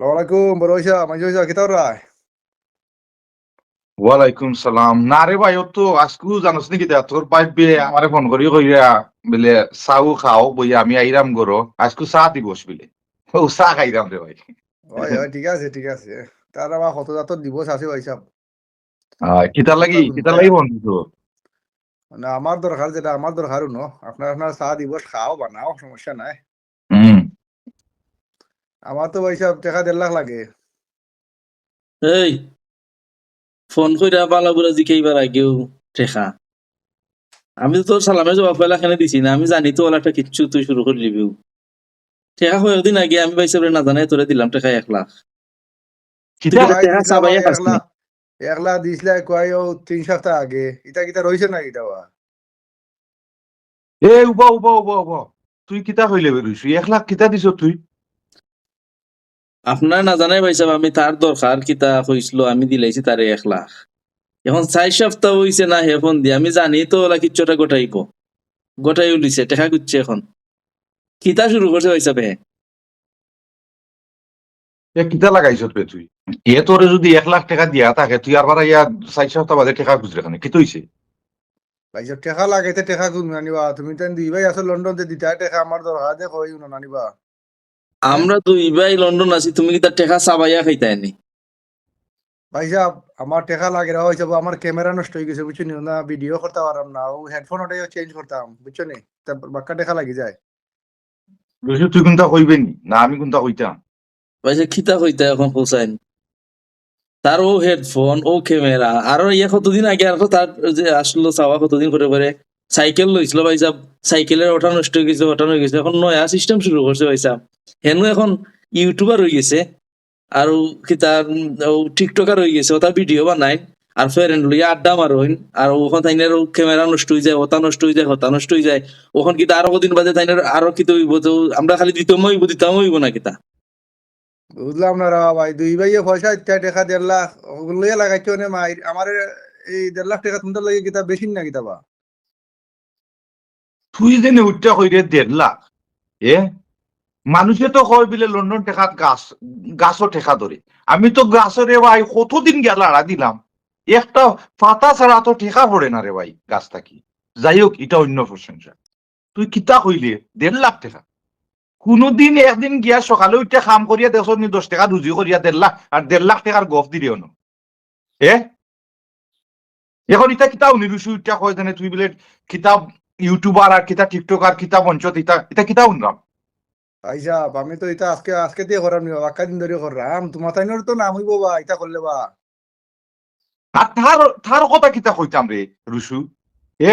সালামালাইকুম বড় হইসা মাঝে হইসা কিতাব রায় ওয়ালাইকুম সালাম না রে ভাই ও তো আজকু জানোস নাকি দে তোর বাইক বিয়ে আমারে ফোন করি কইরা বলে চাও খাও বই আমি আইরাম গরো আজকু চা দিবস বিলে ও চা খাইরাম রে ভাই হয় হয় ঠিক আছে ঠিক আছে তার আবার কত জাতর দিবস আছে ভাইসাব আহ, কিতা লাগি কিতা লাগি ফোন দিছো মানে আমার দরকার যেটা আমার দরকার ন আপনার আপনার চা দিবস খাও বানাও সমস্যা নাই। আমার তো ভাইসাব টাকা দেড় লাখ লাগে। এই ফোন কইরা বালা বুড়া জিকাইবার আগেও টেকা। আমি তো তোর সালামে জবাব পেলা এখানে দিছি না আমি জানি তো একটা কিচ্ছু তুই শুরু করে লিবিও টেকা কয়েকদিন আগে আমি ভাই সাহেব না জানাই তোরে দিলাম টেকা এক লাখ। ভাই, এক লাখ এক লাখ দিছিলে কয় ও তিন সপ্তাহ আগে ইটা কিতা রয়েছে না ইটা এ উবা উবা উবা উবা তুই কিতা হইলে বেরুইছ? এক লাখ কিতা দিছ তুই? আপনার না জানাই ভাই সাহেব আমি তার দরকার কিতা কইছিল আমি দিলাইছি তারে এক লাখ। এখন চার সপ্তাহ হইছে না হে ফোন দিয়ে আমি জানি তো ওলা কিচ্ছুটা গোটাইব। গোটাই উলিছে টেকা গুচ্ছে এখন। কিতা শুরু করছে ভাই সাহেব? হে? এ কিতা লাগাইছ বে তুই? এ তোরে যদি এক লাখ টাকা দিয়া থাকে তুই আর বারা ইয়া চার সপ্তাহ বাদে টাকা খুচরে খানে কি হইছে ভাইসাব টাকা লাগাইতে টাকা কোন আনিবা তুমি তো দুই ভাই আছো লন্ডন তে দিতা টাকা আমার দরকার দে কই না আনিবা আমরা দুই ভাই লন্ডন আছি তুমি কি তার টেকা চাবাইয়া খাইতাই নি ভাইসাব আমার টাকা লাগে রা হইছে আমার ক্যামেরা নষ্ট হয়ে গেছে বুঝছ নি? ভিডিও করতে পারলাম না ও হেডফোন ওটাই চেঞ্জ করতাম বুঝছ নি? তা বাক্কা টাকা লাগি যায়। রইছ তুই কোনটা কইবে নি না আমি কোনটা কইতাম। ভাইসে খিতা হইতা এখন পৌঁছাইন তার ও হেডফোন ও ক্যামেরা আরও ইয়ে কতদিন আগে আর তার যে আসলো চাওয়া কতদিন করে করে সাইকেল লইছিল ভাইসাব সাইকেলের ওঠা নষ্ট হয়ে গেছে ওঠা হয়ে গেছে। এখন নয়া সিস্টেম শুরু করছে ভাইসাব হেনু এখন ইউটিউবার হয়ে গেছে। আর কিতা, ও টিকটকার হয়ে গেছে। ওটা ভিডিও বানাই। আর ফ্রেন্ড লইয়া আড্ডা মারইন আর ওখান তাইনের ক্যামেরা নষ্ট হয়ে যায় ওটা নষ্ট হয়ে যায় হতা নষ্ট হয়ে যায়। ওখান কিতা আরও কদিন বাদে তাইনের আরও কিতা হইব তো আমরা খালি দিতাম হইব দিতাম হইব না কিতা। বুঝলাম না রা ভাই। দুই ভাই পয়সা ইত্যা টাকা দেড় লাখ। ওগুলো লাগাইছো নে মাই? আমার এই দেড় লাখ টাকা তোমাদের লাগে কিতা বেশি না কিতা বা? তুই উঠটা কইরে দেড় লাখ। এ মানুষে তো কয় বিলে লন্ডন টেকাত গাছ গাছও টেকা ধরে আমি তো গাছরে ভাই, কতদিন গেল আড়া দিলাম? একটা পাতা ছাড়া তো টেকা পড়ে না রে ভাই, গাছ থাকি। যাই হোক এটা অন্য প্রশংসা তুই কিতা কইলে? দেড় লাখ টাকা কোনোদিন একদিন গিয়া সকালে উঠে কাম করিয়া দেশ নি দশ টাকা রুজি করিয়া দেড় লাখ আর দেড় লাখ টাকার গফ দিলে অন এ? এখন ইটা কিতা উনি ইটা কয় জানে তুই বিলে কিতাব ইউটিউবার আর কিতা টিকটকার কিতা মঞ্চত ইটা ইটা কিতা উনরাম আইসা আমি তো এটা আজকে আজকে দিয়ে করাম নি বাক্কা দিন ধরে করলাম তোমার তাই তো নাম হইব বা এটা করলে বা। আর তার তার কথা কিতা কইতাম রে রুসু এ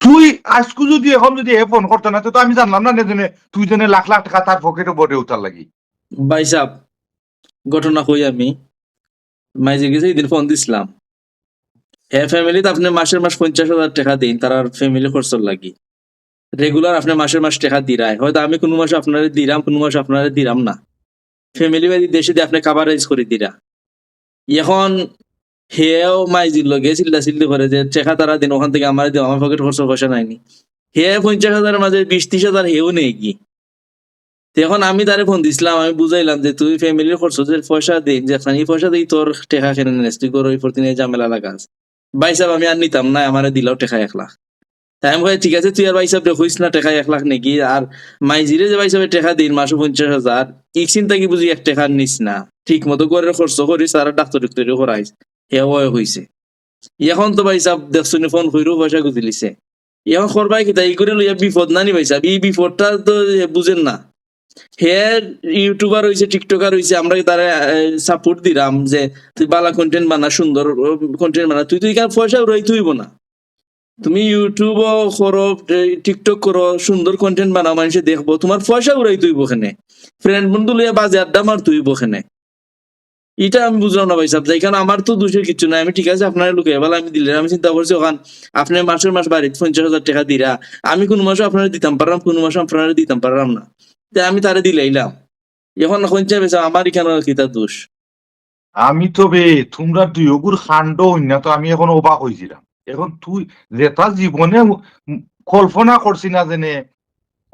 তুই আজকু যদি এখন যদি এ ফোন করতো না তো আমি জানলাম না জেনে তুই জেনে লাখ লাখ টাকা তার পকেটে বটে উঠার লাগি। ভাই সাহ ঘটনা কই আমি। মাইজে গেছে এদিন ফোন দিছিলাম। হ্যাঁ ফ্যামিলিতে আপনি মাসের মাস পঞ্চাশ হাজার টাকা দিন, তার ফ্যামিলি খরচ লাগি। রেগুলার আপনি মাসের মাস টাকা দিরায়। হয়তো আমি কোনো মাসে আপনারা দিরাম, কোনো মাসে আপনারা দিরাম না। ফ্যামিলি দেশে দিয়ে আপনি করে দিরা। এখন চিল্লা চিল্লি করে যে টাকা তারা দিন, ওখান থেকে আমার দিও, আমার পকেট খরচ পয়সা নাইনি হে পঞ্চাশ হাজারের মাঝে বিশ ত্রিশ হাজার হেও নেই কি এখন আমি তারে ফোন দিছিলাম, আমি বুঝাইলাম যে তুই ফ্যামিলির খরচ পয়সা দিন, যে এই পয়সা দিই, তোর টেকা কেন নিস, তুই তোর ওই প্রতিদিন ঝামেলা লাগাস ভাই আমি আর নিতাম না, আমারে দিলাও টেকা এক লাখ। তাই আমি ঠিক আছে, তুই আর ভাই সাহেব না টেকা এক লাখ নাকি? আর মাইজিরে যে ভাই সাহেব টেকা দিন, মাসে পঞ্চাশ হাজার এক চিন্তা কি বুঝি এক টাকা নিস না। ঠিক মতো করে খরচ করিস, আর ডাক্তার ডাক্তারি করাইস। হে হয়েছে এখন তো ভাই সাহেব, দেখছুনি ফোন কইরো, পয়সা গুজিলিছে এখন করবাই কি, তাই করে লইয়া বিপদ নানি ভাই সাহেব এই বিপদটা তো বুঝেন না। হে ইউটিউবার হইছে টিকটকার হইছে, আমরা তারা সাপোর্ট দিলাম যে তুই বালা কন্টেন্ট বানা, সুন্দর কন্টেন্ট বানা। তুই তুই কার পয়সা রই তুইব না। তুমি ইউটিউব করো টিকটক করো, সুন্দর কন্টেন্ট বানাও, মানুষে দেখব। তোমার পয়সা উড়াই তুইব ওখানে ফ্রেন্ড বন্ধু লিয়া বাজে আড্ডা মার তুইব ওখানে এটা আমি বুঝলাম না ভাই সাহেব এখানে আমার তো দোষের কিছু নাই। আমি ঠিক আছে, আপনার লোকে এবার আমি দিলে, আমি চিন্তা করছি, ওখান আপনি মাসের মাস বাড়িতে পঞ্চাশ হাজার টাকা দিরা, আমি কোনো মাসে আপনারা দিতাম পারলাম, কোনো মাসে আপনারা দিতাম পারলাম না। তাই আমি তারে দিলাইলাম এখন কঞ্চা বেচা আমার এখানে কি তার দোষ? আমি তো বে, তোমরা দুই অগুর খান্ড হইনা তো আমি এখন অবাক হয়েছিলাম এখন তুই যেটা জীবনে কল্পনা করছি না জেনে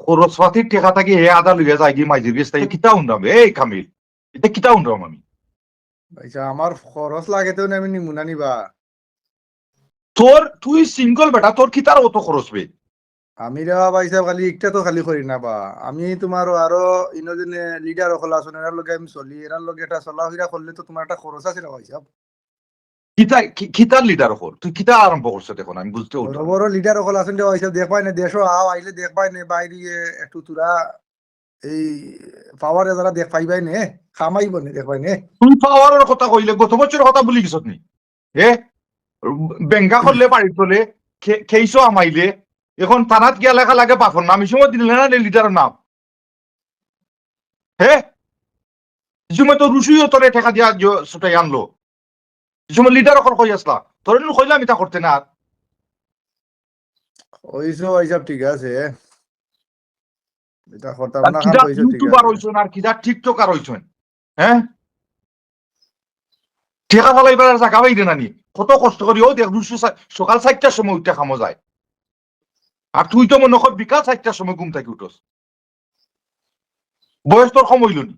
খরচপাতির টেকা থাকি হে আদা লইয়া যায় কি মাইজির বেশ তাই কিতা উনরাম এই, কামিল, এটা কিতা উনরাম আমি? ভাইসা আমার খরচ আমি নিমুনা নিবা? তোর তুই সিঙ্গল বেটা তোর কিতার অত খরচ বে? আমি রে ভাইসা খালি একটা তো খালি করি না বা আমি তোমার আরও ইনোজনে লিডার হল আছেন এরার লগে আমি চলি এরার লগে এটা চলা ফিরা করলে তো তোমার একটা খরচ আছে না ভাইসা কিতা কি- কিতার লিডার তুই কিতা আরম্ভ করছ দেখুন আমি বুঝতে বড় বড় লিডার হল আছেন ভাইসা দেখবাই না দেশও আও আইলে দেখবাই না বাইরে একটু তুরা এই পাওয়ারে যারা দেখ পাইবাই নে খামাইব নে দেখবাই নে। তুই পাওয়ারের কথা কইলে গত বছরের কথা বলি গেছত নি? এ বেঙ্গা করলে বাড়ি চলে খেইছো আমাইলে এখন থানাত গিয়া লেখা লাগে পাথর নাম এই দিলে না লিডারের নাম? হে? এই সময় তো রুসুইও তোরে ঠেকা দিয়া ছুটাই আনলো। এই সময় লিডার অকল কই আসলা তোর কইলাম এটা করতে না। ওইসব ঠিক আছে। এটা করতাম খান কিটা ঠিক ইউটিউবার হইছেন আর কিটা টিকটকার হইছেন? হ্যাঁ? ফেলাইবার আর নানি কত কষ্ট করি ও দেখ সকাল চারটার সময় উঠতে খামো যায়। আর তুই তো মনে কর বিকাল চারটার সময় ঘুম থাকি উঠস। বয়স তোর কম হইল নি।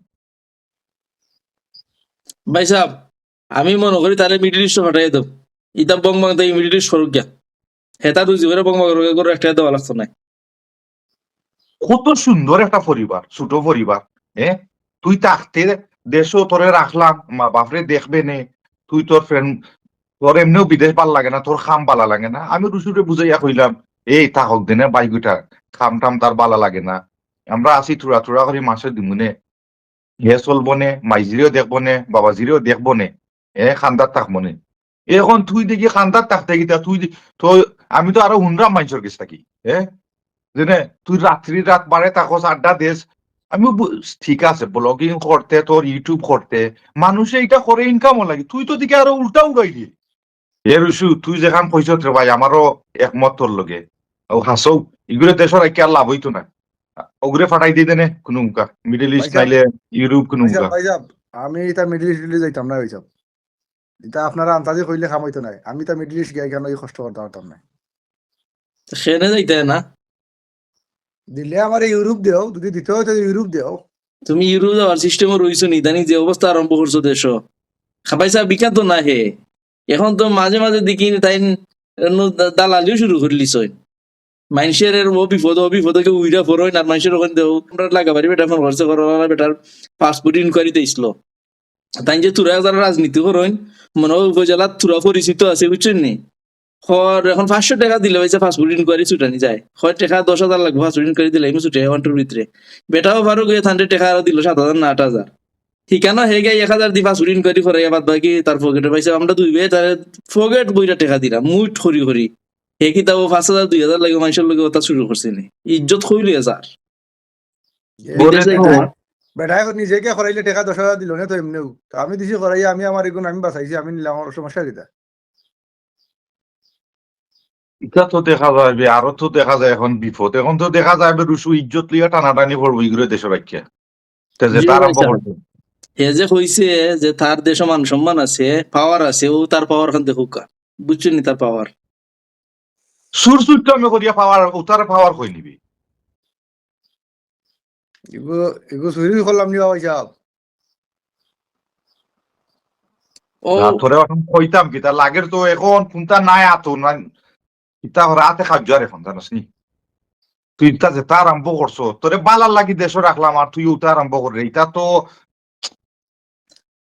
ভাই সাহেব আমি মনে করি তাহলে মিডিল ইস্ট ফাটাই দেব। ইটা বং বং তাই মিডিল ইস্ট করুক গিয়া হেতা দুই জীবনে বং বং করে একটা দেওয়া লাগতো না। কত সুন্দর একটা পরিবার, ছোট পরিবার হ্যাঁ তুই থাকতে দেশও তোরে রাখলাম, মা বাপরে দেখবে নে। তুই তোর ফ্রেন্ড তোর এমনিও বিদেশ ভালো লাগে না, তোর খাম বালা লাগে না। আমি রুসুরে বুঝাইয়া কইলাম, এই থাকক দিনে বাইগুটা খাম টাম তার বালা লাগে না। আমরা আছি থুরা থুরা করে মাসে দিমুনে। হে চলবো নে, মাইজিরেও দেখব নে, বাবাজিরেও দেখব নে। এ খান্দার থাকব নে এখন তুই দেখি খান্দার থাকতে গিতা তুই তো আমি তো আরও হুনরাম মাইসর গেছ থাকি হ্যাঁ জেনে তুই রাত্রি রাত বারে তাকস আড্ডা দেশ আমি ঠিক আছে ব্লগিং করতে তোর ইউটিউব করতে মানুষে এটা করে ইনকামও লাগে। তুই তো দিকে আরও উল্টা উড়াই দিয়ে। এ রুসু তুই যেখান কইস রে ভাই আমারও একমত তোর লগে। ও হাসৌ এগুলো দেশের আইকে আর লাভ হইতো না ওগুলো ফাটাই দিয়ে দেনে কোনো মুখা মিডল ইস্ট নাইলে ইউরোপ কোনো মুখা আমি এটা মিডিল ইস্ট যাইতাম না ভাইসা এটা আপনারা আন্তাজে কইলে খামাইতো নাই। আমি তা মিডিল ইস্ট গিয়ে কেন এই কষ্ট করতে পারতাম না সেনে যাইতে না। দিলে আমার ইউরোপ দেও, যদি দিতে হয় তো ইউরোপ দেও। তুমি ইউরোপ যাওয়ার সিস্টেমে রইছো নি যে অবস্থা আরম্ভ করছ দেশ সাহেব বিখ্যাত না হে এখন তো মাঝে মাঝে দেখি তাই দালালিও শুরু করে লিছ মানুষের ও বিপদ ও বিপদকে উইরা পড়ই না, মানুষের ওখানে দেও। আমরা লাগা পারি বেটা ফোন করছে করো বেটার পাসপোর্ট ইনকোয়ারি দিয়েছিল তাই যে তুরা যারা রাজনীতি করইন মনে হয় উপজেলার তুরা পরিচিত আছে, বুঝছেন নি? খর এখন পাঁচশো টাকা দিলে হয়েছে পাসপোর্ট ইনকোয়ারি ছুটানি যায়। হয় টাকা দশ হাজার লাগবে পাসপোর্ট ইনকোয়ারি দিলে আমি ছুটে ওয়ান্টের ভিতরে। বেটাও পারো গিয়ে থানটে টাকা আরও দিল সাত হাজার না আট হাজার। ঠিকানা হে গিয়ে এক হাজার দি পাসপোর্ট ইনকোয়ারি করে বাদ বাকি তার পকেটে পাইছে আমরা দুই বে তার ফগেট বইটা টাকা দিলাম মুট খরি খরি হে কি তাও পাঁচ হাজার দুই হাজার লাগে মানুষের লগে ওটা শুরু করছে নি। ইজ্জত হইলে স্যার বেটা এখন নিজেকে করাইলে টাকা দশ হাজার দিল না তো এমনিও। আমি দিছি করাই আমি আমার এগুলো আমি বাঁচাইছি আমি নিলাম আমার সমস্যা দিতা এটা তো দেখা যাবে আরও তো দেখা যায় এখন বিপদ। এখন তো দেখা যাবে রুসু ইজ্জত লিয়া টানাটানি পড়ব এগুলো দেশের রাখিয়া তে যে জি তার ভাই আরম্ভ সাহেব। করবে। হে যে তার দেশে মান সম্মান আছে পাওয়ার আছে ও তার পাওয়ার খান দেখুক বুঝছেন নি তার পাওয়ার সুর সুরটা আমি করিয়া পাওয়ার উতারে পাওয়ার কই নিবি? এগুলো এগুলো চুরি করলাম নি বাবা সাহেব। ও তোরে এখন কইতাম কি তার লাগের তো এখন কোনটা নাই আতো না ইতা রাতে খাদ্য আর এখন জানাস নি? তুই ইতা যে তা আরম্ভ করছ তোরে বালার লাগি দেশ রাখলাম আর তুই উতা আরম্ভ করে ইতা তো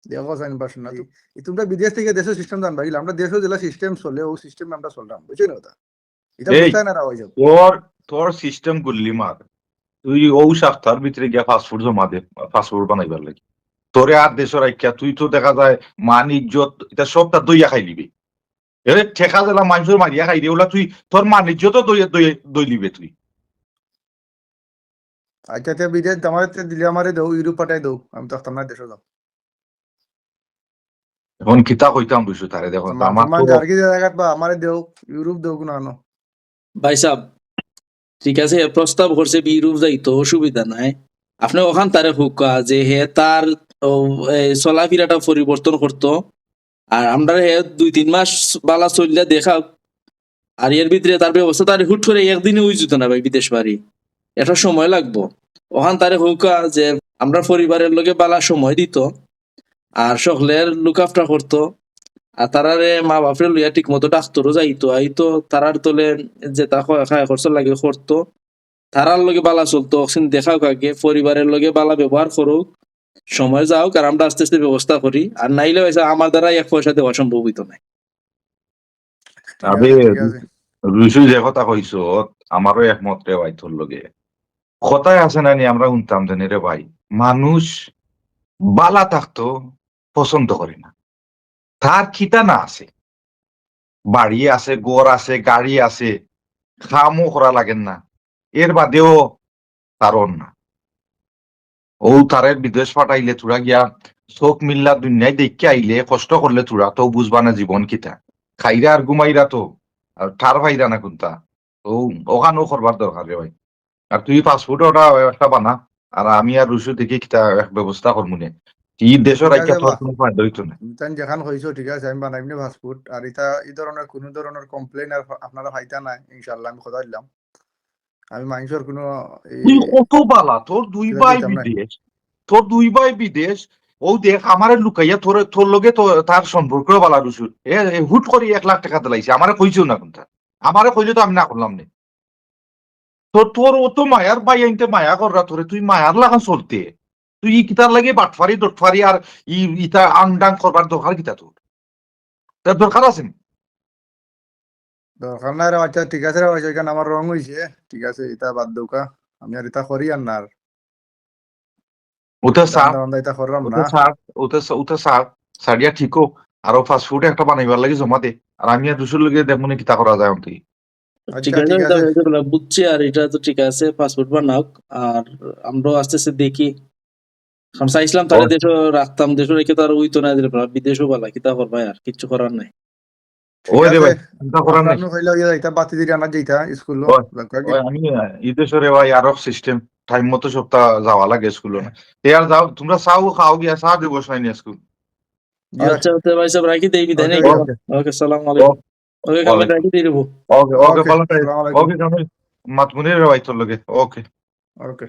দেখো সাইন পার্সন না এই তোমরা বিদেশ থেকে দেশের সিস্টেম জানবা গেলে আমরা দেশেও যেটা সিস্টেম চলে ও সিস্টেম আমরা চললাম বুঝছ না ওটা এটা। বুঝতে না তোর তোর সিস্টেম গুল্লি মার তুই ও সপ্তাহের ভিতরে গিয়া ফাস্টফুড জমা দে ফাস্টফুড বানাইবার লাগি। তোরে আর দেশের রাখিয়া তুই তো দেখা যায় মান ইজ্জত এটা সবটা দইয়া খাই লিবি এরে ঠেকা জেলা মানুষের মারিয়া খাই দিয়ে ওলা তুই তোর মান ইজ্জতও দই দই দই লিবে তুই। আচ্ছা তে বিদেশ আমার দিলে আমারে দেও ইউরোপ পাঠাই দেও আমি তো না দেশে যাও এখন কিতা কইতাম বুঝছ তারে দেখো আমার তো জার্গি জায়গাত বা আমারে দেও ইউরোপ দেও কোনো আনো। ভাই সাহেব ঠিক আছে প্রস্তাব করছে বিরূপ যাইতো অসুবিধা নাই। আপনি ওখান তারে হুকা যে হে তার চলাফেরাটা পরিবর্তন করতো। আর আমরা দুই তিন মাস বালা চললে দেখা আর এর ভিতরে তার ব্যবস্থা তার হুট করে একদিনে উই যেত না ভাই বিদেশ বাড়ি। এটা সময় লাগবো। ওখান তারে হুকা যে আমরা পরিবারের লগে বালা সময় দিত আর সকলের লুক আফটার করতো। আর তারারে মা বাপরে লইয়া ঠিক মতো ডাক্তারও যাইতো, আইতো, তারার তলে যে তা খায় খরচ লাগে করতো। তারার লগে বালা চলতো অক্সিন দেখাও কাকে পরিবারের লগে বালা ব্যবহার করুক। সময় যাও আর আমরা আস্তে আস্তে ব্যবস্থা করি। আর নাইলে হয়েছে আমার দ্বারা এক পয়সা দেওয়া সম্ভব হইতো না। ঠিক আবে, আছে, ঠিক আছে। রুইসু যে কথা কইছ আমারও একমত রে ভাই তোর লগে। কথায় আছে না নি আমরা শুনতাম জানি রে ভাই মানুষ বালা থাকতো পছন্দ করে না। তার খিতা না আছে। বাড়ি আছে গড় আছে গাড়ি আছে খামও করা লাগেন না। এর বাদেও তারন না ও তারের বিদেশ পাঠাইলে তোরা গিয়া চোখ মিল্লা দুনিয়ায় দেখে আইলে কষ্ট করলে তোরা তো বুঝবা না জীবন কিতা। খাইরা আর ঘুমাইরা তো আর ঠার ভাইরা না কোনটা। ও ওখানেও করবার দরকার রে ভাই। আর তুই ফাস্টফুড ওটা একটা বানা। আর আমি আর রুশু দেখি কিতা এক ব্যবস্থা করব নে। ই দেশের আইকা আছে কোনো ফায়দা হইতো না। তাই যেখান হয়েছো ঠিক আছে আমি বানাইমনি ফাস্টফুড আর এটা এই ধরনের কোনো ধরনের কমপ্লেন আর আপনারা ফাইতা নাই ইনশাল্লাহ আমি কথা দিলাম। আমি মানুষের কোনো কত বালা তোর দুই ভাই বিদেশ। তোর দুই ভাই বিদেশ। ও দেখ আমারে লুকাইয়া তোর তোর লগে তো তার সম্পর্ক বালা রুসুর এ হুট করে এক লাখ টাকা দিলাইছে। আমারে কইছো না কোনটা। আমারে কইলে তো আমি না করলাম নে। তোর তোর ও তো মায়ার ভাই আইনতে মায়া কররা তোরে। তুই মায়ার লাগান চলতে। তুই ই কিতার লাগে বাটফারি ডটফারি আর ই ইতা আংডাং করবার দরকার কিতা তোর? তার দরকার আছে নি? দরকার নাই রে বাচ্চা ঠিক আছে রে এখানে আমার রং হয়েছে ঠিক আছে এটা বাদ দৌকা আমি আর এটা করি আর না এটা করলাম সারিয়া ঠিকও আরও ফাস্ট ফুড একটা বানাইবার লাগে জমা দে। আর আমি আর দুশোর লগে দেখব নি কিতা করা যায় অন্তি। আচ্ছা বুঝছি আর এটা তো ঠিক আছে পাসপোর্ট আর আমরাও আস্তে আস্তে দেখি। দেশও রাখতাম দেশও রেখে তো আর উইতো না দিলে বিদেশও বালা কিতা করবাই আর কিচ্ছু করার নাই। ওই রে আছে। ভাই চিন্তা করার নাই। আপনার ইয়া এটা বাতি দিরা না যেটা স্কুল আমি ইদেশরে ভাই আরও সিস্টেম টাইম মতো সপ্তাহ যাওয়া লাগে স্কুল এ আর যাও তোমরা চাও খাও গিয়া চা দিব স্কুল। আচ্ছা তো ভাই সব রাখি দেই বিদায় নাকি ওকে ওকে। সালাম আলাইকুম। ওকে কামে রাখি দিয়ে দেবো ওকে ওকে ওকে ভালো ওকে জামাই মাতমুনির ভাই তোর লগে। ওকে। ওকে।